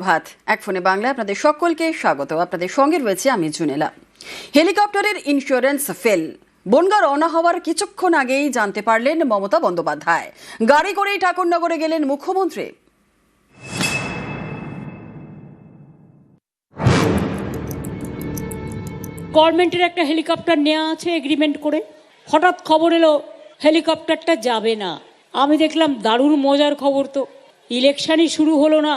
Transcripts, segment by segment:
ভাত। এক ফোনে বাংলায় আপনাদের সকলকে স্বাগত। আপনাদের সঙ্গে রয়েছে আমি জুনেলা। হেলিকপ্টারের ইন্স্যুরেন্স ফেল বনগা রওনা হওয়ার কিছুক্ষণ আগেই জানতে পারলেন মমতা বন্দ্যোপাধ্যায়। গাড়ি করেই ঠাকুরনগরে গেলেন মুখ্যমন্ত্রী। গভর্নমেন্টের একটা হেলিকপ্টার নেওয়া আছে এগ্রিমেন্ট করে। হঠাৎ খবর এলো, হেলিকপ্টারটা যাবে না। আমি দেখলাম দারুণ মজার খবর তো। ইলেকশনই শুরু হলো না।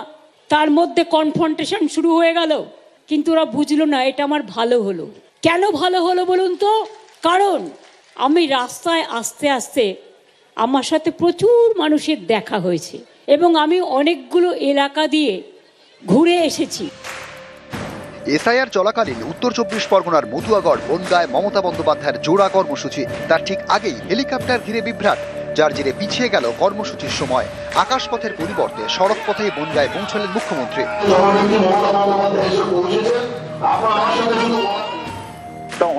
তার মধ্যে কনফ্রন্টেশন শুরু হয়ে গেল। কিন্তু ওরা বুঝলো না, এটা আমার ভালো হলো। কেন ভালো হলো বলুন তো? কারণ আমি রাস্তায় আস্তে আস্তে আমার সাথে প্রচুর মানুষের দেখা হয়েছে এবং আমি অনেকগুলো এলাকা দিয়ে ঘুরে এসেছি। এসআইআর চলাকালীন উত্তর চব্বিশ পরগনার মধুয়াগড়, বনগায় মমতা বন্দ্যোপাধ্যায়ের জোড়া কর্মসূচি, তার ঠিক আগেই হেলিকপ্টার ঘিরে বিভ্রাট। যার জেরে পিছিয়ে গেল কর্মসূচির সময়। আকাশপথের পরিবর্তে সড়ক পথেই বনগায় পৌঁছলেন মুখ্যমন্ত্রী।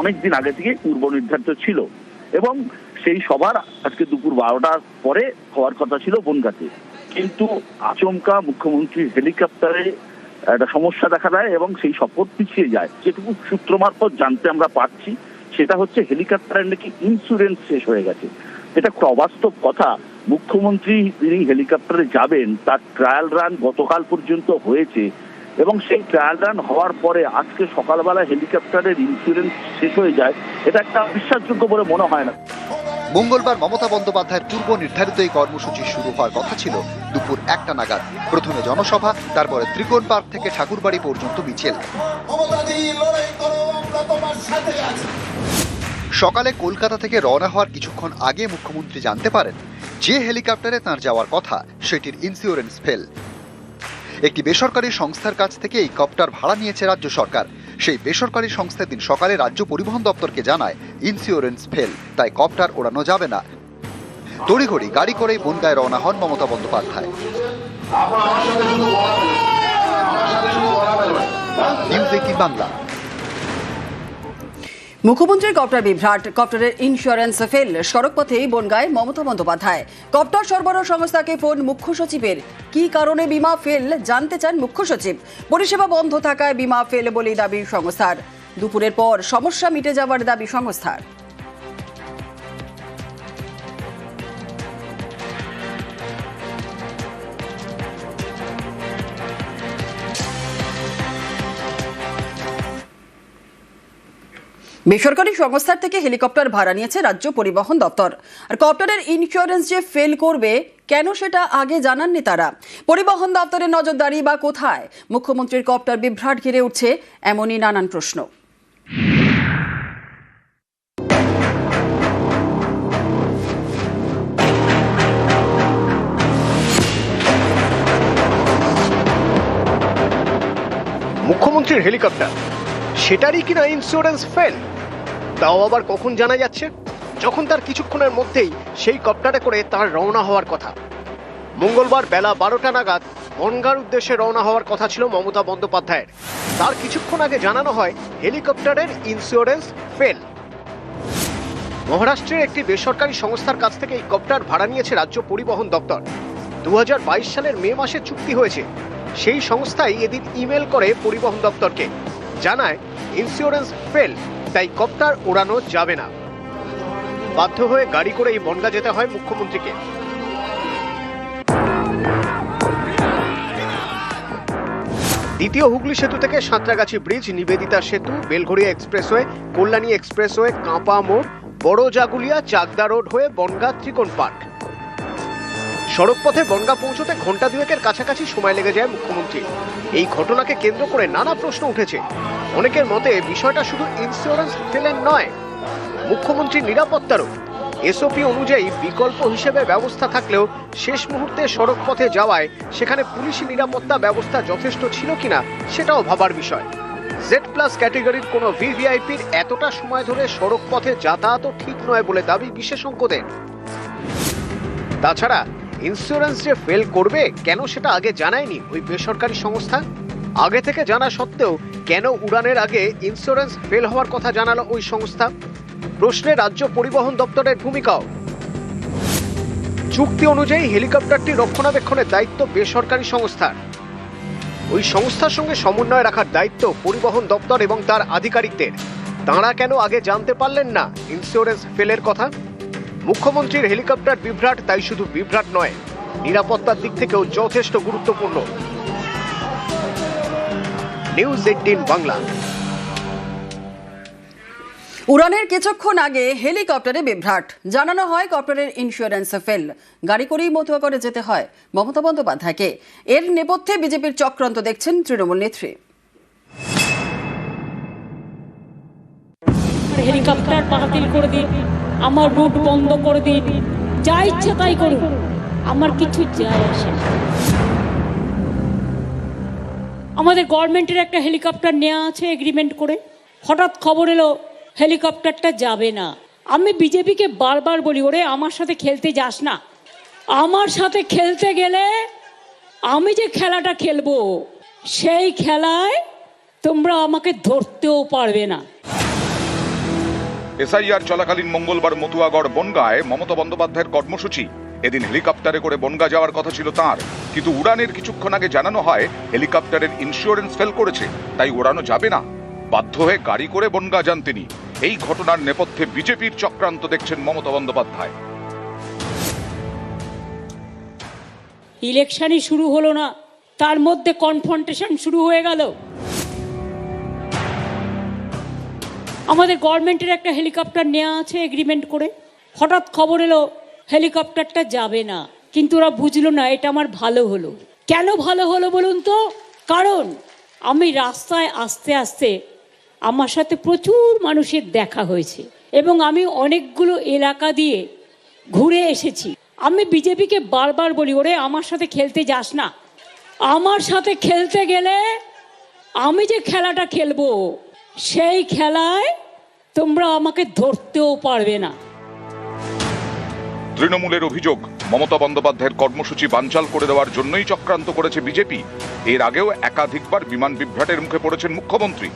অনেক দিন আগে থেকে পূর্ব নির্ধারিত ছিল এবং সেই সবার আজকে দুপুর বারোটার পরে হওয়ার কথা ছিল বনগাতে। কিন্তু আচমকা মুখ্যমন্ত্রীর হেলিকপ্টারে একটা সমস্যা দেখা দেয় এবং সেই শপথ পিছিয়ে যায়। যেটুকু সূত্র মারফত জানতে আমরা পাচ্ছি সেটা হচ্ছে হেলিকপ্টারের নাকি ইন্স্যুরেন্স শেষ হয়ে গেছে। এটা খুব অবাস্তব কথা। মুখ্যমন্ত্রী তিনি হেলিকপ্টারে যাবেন তার ট্রায়াল রান গতকাল পর্যন্ত হয়েছে এবং সেই ট্রায়াল রান হওয়ার পরে আজকে সকালবেলা হেলিকপ্টারের ইন্স্যুরেন্স শেষ হয়ে যায় এটা একটা বিশ্বাসযোগ্য বলে মনে হয় না। মঙ্গলবার মমতা বন্দ্যোপাধ্যায়ের পূর্ব নির্ধারিত এই কর্মসূচি শুরু হওয়ার কথা ছিল। দুপুর একটা নাগাদ প্রথমে জনসভা তারপরে ত্রিকোণ পার্ক থেকে ঠাকুরবাড়ি পর্যন্ত মিছিল। সকালে কলকাতা থেকে রওনা হওয়ার কিছুক্ষণ আগে মুখ্যমন্ত্রী জানতে পারেন যে হেলিকপ্টারে তার যাওয়ার কথা, সেটির ইন্স্যুরেন্স ফেল একটি বেসরকারি সংস্থার কাছ থেকে এই কপ্টার ভাড়া নিয়েছে রাজ্য সরকার। সেই বেসরকারি সংস্থা দিন সকালে রাজ্য পরিবহন দপ্তরকে জানায় ইন্স্যুরেন্স ফেল তাই কপ্টার ওড়ানো যাবে না। তড়িঘড়ি গাড়ি করেই বনগায় রওনা হন মমতা বন্দ্যোপাধ্যায়। বাংলা। মুখ্যমন্ত্রীর কপ্টার বিভ্রাট, কপ্টারের ইন্স্যুরেন্স ফেল সড়কপথেই বনগায় মমতা বন্দ্যোপাধ্যায়। কপ্টার সরবরাহ সংস্থাকে ফোন মুখ্য সচিবের। কি কারণে বিমা ফেল জানতে চান মুখ্য সচিব। পরিষেবা বন্ধ থাকায় বিমা ফেল বলেই দাবি সংস্থার। দুপুরের পর সমস্যা মিটে যাওয়ার দাবি সংস্থার। বেসরকারি সংস্থার থেকে হেলিকপ্টার ভাড়া নিয়েছে রাজ্য পরিবহন দপ্তর। আর কপ্টারের ইন্স্যুরেন্স যে ফেল করবে, কেন সেটা আগে জানাননি তারা? পরিবহন দপ্তরের নজরদারি বা কোথায়? মুখ্যমন্ত্রীর কপ্টার বিভ্রাট ঘিরে উঠছে এমনই নানান প্রশ্ন। মুখ্যমন্ত্রীর হেলিকপ্টার, সেটারই কিনা ইন্স্যুরেন্স ফেল তাও আবার কখন জানা যাচ্ছে? যখন তার কিছুক্ষণের মধ্যেই সেই কপ্টারে করে তার রওনা হওয়ার কথা। মঙ্গলবার বেলা বারোটা নাগাদ বনগার উদ্দেশ্যে রওনা হওয়ার কথা ছিল মমতা বন্দ্যোপাধ্যায়ের। তার কিছুক্ষণ আগে জানানো হয়, হেলিকপ্টারের ইন্স্যুরেন্স ফেল মহারাষ্ট্রের একটি বেসরকারি সংস্থার কাছ থেকে এই কপ্টার ভাড়া নিয়েছে রাজ্য পরিবহন দপ্তর। দু হাজার বাইশ সালের মে মাসে চুক্তি হয়েছে। সেই সংস্থাই এদিন ইমেল করে পরিবহন দপ্তরকে। জানায় ইন্স্যুরেন্স ফেল তাই কপ্টার ওড়ানো যাবে না। বাধ্য হয়ে গাড়ি করে এই বনগা যেতে হয় মুখ্যমন্ত্রীকে। দ্বিতীয় হুগলি সেতু থেকে সাঁতরাগাছি ব্রিজ, নিবেদিতা সেতু, বেলঘড়িয়া এক্সপ্রেসওয়ে, কল্যাণী এক্সপ্রেসওয়ে, কাঁপা মোড় বড় জাগুলিয়া চাকদা রোড হয়ে বনগা ত্রিকোণ পার্ক। সড়কপথে বনগা পৌঁছতে ঘণ্টা দুয়েকের কাছাকাছি সময় লেগে যায় মুখ্যমন্ত্রী। এই ঘটনাকে কেন্দ্র করে নানা প্রশ্ন উঠেছে। অনেকের মতে বিষয়টা শুধু ইন্স্যুরেন্স ফেলেন নয় মুখ্যমন্ত্রীর নিরাপত্তারও। এসওপি অনুযায়ী বিকল্প হিসেবে ব্যবস্থা থাকলেও শেষ মুহূর্তে সড়ক পথে যাওয়ায় সেখানে পুলিশি নিরাপত্তা ব্যবস্থা যথেষ্ট ছিল কিনা সেটাও ভাবার বিষয়। জেড প্লাস ক্যাটেগরির কোনো ভিভিআইপির এতটা সময় ধরে সড়ক পথে যাতায়াতও ঠিক নয় বলে দাবি বিশেষজ্ঞদের। তাছাড়া ইন্স্যুরেন্স যে ফেল করবে কেন সেটা আগে জানায়নি ওই বেসরকারি সংস্থা? আগে থেকে জানা সত্ত্বেও কেন উড়ানের আগে ইন্স্যুরেন্স ফেল হওয়ার কথা জানালো ওই সংস্থা? প্রশ্নে রাজ্য পরিবহন দপ্তরের ভূমিকাও। চুক্তি অনুযায়ী হেলিকপ্টারটি রক্ষণাবেক্ষণের দায়িত্ব বেসরকারি সংস্থার। ওই সংস্থার সঙ্গে সমন্বয় রাখার দায়িত্ব পরিবহন দপ্তর এবং তার আধিকারিকদের। তাঁরা কেন আগে জানতে পারলেন না ইন্স্যুরেন্স ফেলের কথা? মুখ্যমন্ত্রীর হেলিকপ্টার বিভ্রাট তাই শুধু বিভ্রাট নয় নিরাপত্তার দিক থেকেও যথেষ্ট গুরুত্বপূর্ণ। News eighteen Bangla. উড়ানের কিছুক্ষণ আগে হেলিকপ্টারে বিভ্রাট। জানানো হয় কপ্টারের ইন্স্যুরেন্স ফেল। গাড়ি করেই মতুয়া করে যেতে হয় মমতা বন্দ্যোপাধ্যায়কে। এর নেপথ্যে বিজেপির চক্রান্ত দেখছেন তৃণমূল নেত্রী। হেলিকপ্টার বাতিল করে দিন আমার রুট বন্ধ করে দিন। যা ইচ্ছে তাই করুন। আমার কিছু যায় আসে আমাদের গভর্নমেন্টের একটা হেলিকপ্টার নেওয়া আছে এগ্রিমেন্ট করে। হঠাৎ খবর এলো, হেলিকপ্টারটা যাবে না। আমি বিজেপিকে বারবার বলি, ওরে, আমার সাথে খেলতে যাস না। আমার সাথে খেলতে গেলে আমি যে খেলাটা খেলব, সেই খেলায় তোমরা আমাকে ধরতেও পারবে না। এসআইআর চলাকালীন মঙ্গলবার মতুয়াগড় বনগায় মমতা বন্দ্যোপাধ্যায়ের কর্মসূচি। এদিন হেলিকপ্টারে করে বনগা যাওয়ার কথা ছিল তার। কিন্তু উড়ানের কিছুক্ষণ আগে জানানো হয়, হেলিকপ্টারের ইন্স্যুরেন্স ফেল করেছে, তাই উড়ানো যাবে না। বাধ্য হয়ে গাড়ি করে বনগা যান তিনি। এই ঘটনার নেপথ্যে বিজেপির চক্রান্ত দেখছেন মমতা বন্দ্যোপাধ্যায়। ইলেকশনই শুরু হলো না। তার মধ্যে কনফ্রন্টেশন শুরু হয়ে গেল। আমাদের গভর্নমেন্টের একটা হেলিকপ্টার নেওয়া আছে এগ্রিমেন্ট করে। হঠাৎ খবর এলো, হেলিকপ্টারটা যাবে না। কিন্তু ওরা বুঝলো না, এটা আমার ভালো হলো। কেন ভালো হলো বলুন তো? কারণ আমি রাস্তায় আস্তে আস্তে আমার সাথে প্রচুর মানুষের দেখা হয়েছে এবং আমি অনেকগুলো এলাকা দিয়ে ঘুরে এসেছি। আমি বিজেপিকে বারবার বলি, ওরে, আমার সাথে খেলতে যাস না। আমার সাথে খেলতে গেলে আমি যে খেলাটা খেলব সেই খেলায় তোমরা আমাকে ধরতেও পারবে না। তৃণমূলের অভিযোগ, মমতা বন্দ্যোপাধ্যায়ের কর্মসূচি বানচাল করে দেওয়ার জন্যই চক্রান্ত করেছে বিজেপি। এর আগেও একাধিকবার বিমান বিভ্রাটের মুখে পড়েছেন মুখ্যমন্ত্রী।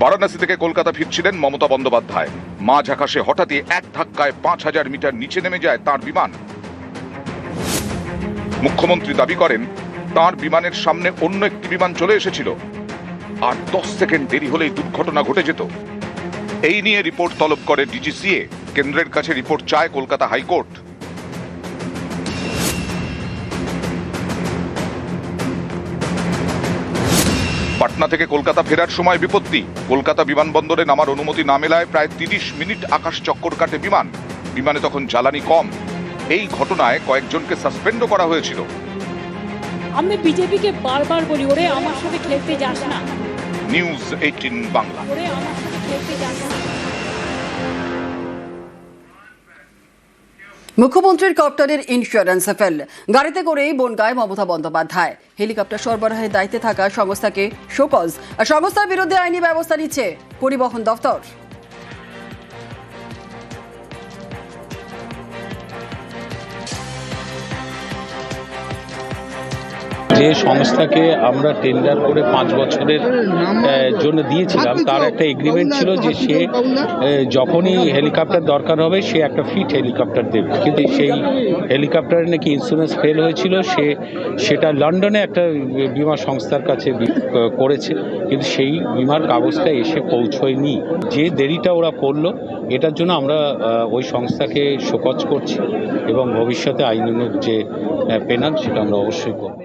বারাণসী থেকে কলকাতা ফিরছিলেন মমতা বন্দ্যোপাধ্যায়। মাঝ আকাশে হঠাৎই এক ধাক্কায় পাঁচ হাজার মিটার নিচে নেমে যায় তার বিমান। মুখ্যমন্ত্রী দাবি করেন তার বিমানের সামনে অন্য একটি বিমান চলে এসেছিল। আর দশ সেকেন্ড দেরি হলেই দুর্ঘটনা ঘটে যেত। এই নিয়ে রিপোর্ট তলব করে ডিজিসিএ, কেন্দ্রের কাছে রিপোর্ট চায় কলকাতা হাইকোর্ট। পাটনা থেকে কলকাতা ফেরার সময় বিপত্তি। কলকাতা বিমানবন্দরে নামার অনুমতি না মেলায় প্রায় তিরিশ মিনিট আকাশ চক্কর কাটে বিমান। বিমানে তখন জ্বালানি কম। এই ঘটনায় কয়েকজনকে সাসপেন্ডও করা হয়েছিল। আমি বিজেপিকে বারবার বলি ওরে আমার সাথে খেলতে যাস না। নিউজ এইটিন বাংলা ওরে আমার সাথে খেলতে যাস না। মুখ্যমন্ত্রীর কপ্টারের ইন্স্যুরেন্স ফেল গাড়িতে করেই বনগায় মমতা বন্দ্যোপাধ্যায়। হেলিকপ্টার সরবরাহের দায়িত্বে থাকা সংস্থাকে শোকজ। আর সংস্থার বিরুদ্ধে আইনি ব্যবস্থা নিচ্ছে পরিবহন দফতর। যে সংস্থাকে আমরা টেন্ডার করে পাঁচ বছরের জন্য দিয়েছিলাম, তার একটা এগ্রিমেন্ট ছিল যে সে যখনই হেলিকপ্টার দরকার হবে, সে একটা ফিট হেলিকপ্টার দেবে। কিন্তু সেই হেলিকপ্টারে নাকি ইন্স্যুরেন্স ফেল হয়েছিল, সে সেটা লন্ডনে একটা বিমা সংস্থার কাছে করেছে, কিন্তু সেই বিমার কাগজটা এসে পৌঁছয়নি। যে দেরিটা ওরা করল, এটার জন্য আমরা ওই সংস্থাকে শোকজ করছি এবং ভবিষ্যতে আইনানুগ যে পেনাল সেটা আমরা অবশ্যই করব।